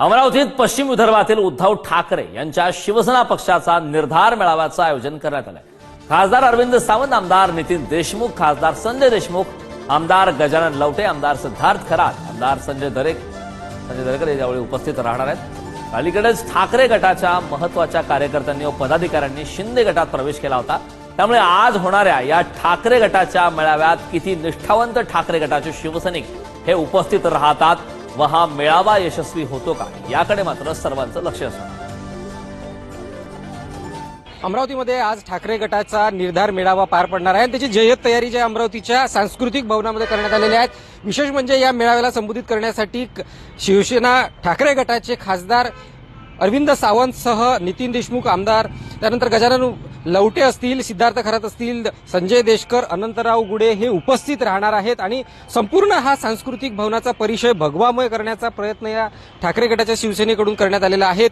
अमरावतीत पश्चिम विदर्भातील उद्धव ठाकरे यांच्या शिवसेना पक्षाचा निर्धार मेळाव्याचं आयोजन करण्यात आलंय. खासदार अरविंद सावंत आमदार नितीन देशमुख खासदार संजय देशमुख आमदार गजानन लवटे आमदार सिद्धार्थ खरात आमदार संजय दरेक संजय दरेकर हे यावेळी उपस्थित राहणार आहेत. अलीकडेच ठाकरे गटाच्या महत्त्वाच्या कार्यकर्त्यांनी व पदाधिकाऱ्यांनी शिंदे गटात प्रवेश केला होता. त्यामुळे आज होणाऱ्या या ठाकरे गटाच्या मेळाव्यात किती निष्ठावंत ठाकरे गटाचे शिवसैनिक हे उपस्थित राहतात व हा मेळावा यशस्वी होतो का? याकडे मात्र सर्वांचं लक्ष असणार अमरावतीमध्ये आज ठाकरे गटाचा निर्धार मेळावा पार पडणार आहे आणि त्याची जय्यत तयारी जी अमरावतीच्या सांस्कृतिक भवनामध्ये करण्यात आलेली आहेत विशेष म्हणजे या मेळाव्याला संबोधित करण्यासाठी क- शिवसेना ठाकरे गटाचे खासदार अरविंद सावंतसह नितीन देशमुख आमदार त्यानंतर गजानन लवटे असतील सिद्धार्थ खरात असतील संजय देशकर अनंतराव गुडे हे उपस्थित राहणार आहेत आणि संपूर्ण हा सांस्कृतिक भवनाचा परिचय भगवामय करण्याचा प्रयत्न या ठाकरे गटाच्या शिवसेनेकडून करण्यात आलेला आहे.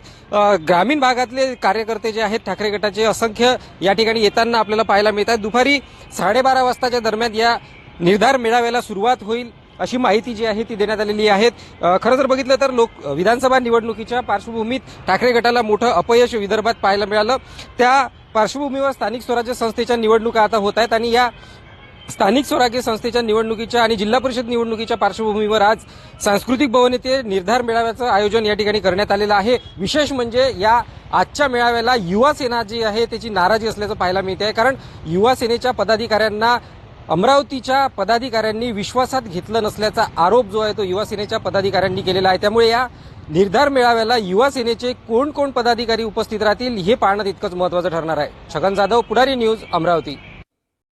ग्रामीण भागातले कार्यकर्ते जे आहेत ठाकरे गटाचे असंख्य या ठिकाणी येताना आपल्याला पाहायला मिळत आहेत दुपारी साडेबारा वाजताच्या दरम्यान या निर्धार मेळाव्याला सुरुवात होईल अशी माहिती जी आहे ती देण्यात आलेली आहे. खरं जर बघितलं तर लोक विधानसभा निवडणुकीच्या पार्श्वभूमीत ठाकरे गटाला मोठं अपयश विदर्भात पाहायला मिळालं. त्या पार्श्वभूमीवर स्थानिक स्वराज्य संस्थेच्या निवडणुका आता होत आहेत आणि या स्थानिक स्वराज्य संस्थेच्या निवडणुकीच्या आणि जिल्हा परिषद निवडणुकीच्या पार्श्वभूमीवर आज सांस्कृतिक भवन येथे निर्धार मेळाव्याचं आयोजन या ठिकाणी करण्यात आलेलं आहे. विशेष म्हणजे या आजच्या मेळाव्याला युवा सेना जी आहे त्याची नाराजी असल्याचं पाहायला मिळते आहे. कारण युवा सेनेच्या पदाधिकाऱ्यांना अमरावतीच्या पदाधिकाऱ्यांनी विश्वासात घेतलं नसल्याचा आरोप जो आहे तो युवा सेनेच्या पदाधिकाऱ्यांनी केलेला आहे. त्यामुळे या निर्धार मेळाव्याला युवा सेनेचे कोण कोण पदाधिकारी उपस्थित राहतील हे पाहणं तितकंच महत्वाचं ठरणार आहे. छगन जाधव पुढारी न्यूज अमरावती.